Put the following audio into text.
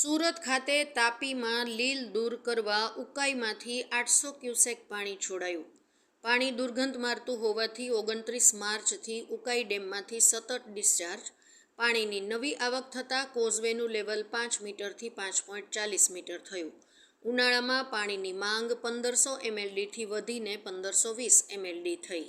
સુરત ખાતે તાપીમાં લીલ દૂર કરવા ઉકાઈમાંથી આઠસો ક્યુસેક પાણી છોડાયું. પાણી દુર્ગંધ મારતું હોવાથી ઓગણત્રીસ માર્ચથી ઉકાઈ ડેમમાંથી સતત ડિસ્ચાર્જ. પાણીની નવી આવક થતાં કોઝવેનું લેવલ પાંચ મીટરથી પાંચ પોઈન્ટ ચાલીસ મીટર થયું. ઉનાળામાં પાણીની માંગ પંદરસો એમએલડીથી વધીને પંદરસો વીસ એમએલડી થઈ.